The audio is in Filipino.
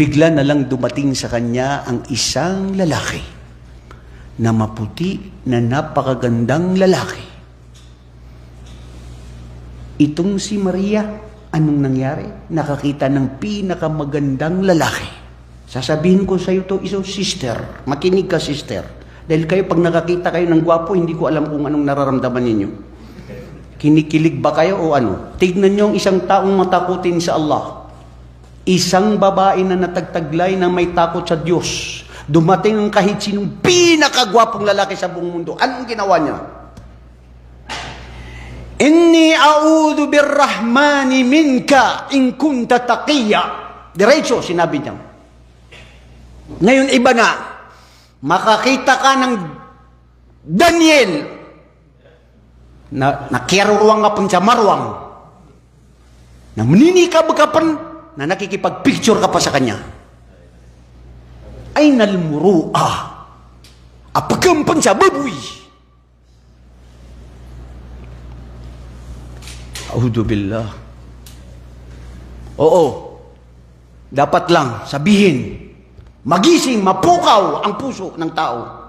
Bigla na lang dumating sa kanya ang isang lalaki na maputi na napakagandang lalaki. Itong si Maria, anong nangyari? Nakakita ng pinakamagandang lalaki. Sasabihin ko sa iyo to, isang sister. Makinig ka, sister. Dahil kayo, pag nakakita kayo ng gwapo, hindi ko alam kung anong nararamdaman ninyo. Kinikilig ba kayo o ano? Tignan niyo ang isang taong matakutin sa Allah. Isang babae na natagtaglay na may takot sa Diyos. Dumating ang kahit sinong pinakagwapong lalaki sa buong mundo. Anong ginawa niya? Inni a'udhu birrahmani minka in kunta taqiya. Diretso, sinabi niya. Ngayon, iba na. Makakita ka ng Daniel na nakiaruruang nga pun sa marwang na maninikab ka pan na nakikipag-picture ka pa sa kanya. Ay nalmuru'a. Apagam sa baboy. Audu billah. Oo. Dapat lang sabihin, magising, mapukaw ang puso ng tao.